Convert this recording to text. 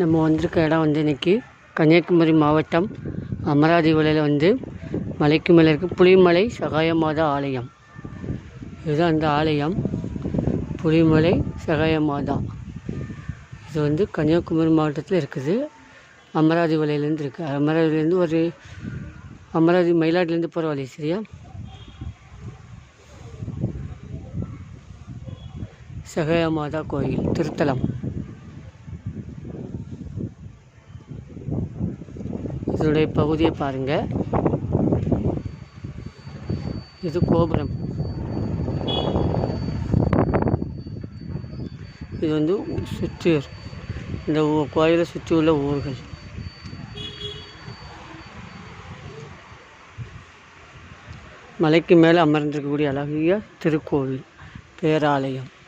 நம்ம வந்திருக்க இடம் வந்து இன்றைக்கி கன்னியாகுமரி மாவட்டம் அமராதி வலையில் வந்து மலைக்கு மேலே இருக்குது புளிமலை சகாயமாதா ஆலயம். இதுதான் அந்த ஆலயம். புளிமலை சகாயமாதா. இது வந்து கன்னியாகுமரி மாவட்டத்தில் இருக்குது. அமராதி வலையிலேருந்து இருக்குது அமராவதிலேருந்து ஒரு அமராவதி மயிலாட்டிலேருந்து போகிற வழி சரியா? சகாயமாதா கோயில் திருத்தலம். இதனுடைய பகுதியை பாருங்கள் இது கோபுரம். இது வந்து சுற்றியூர். இந்த ஊ- கோயிலை சுற்றி உள்ள ஊர்கள். மலைக்கு மேலே அமர்ந்திருக்கக்கூடிய அழகிய திருக்கோவில் பேராலயம்.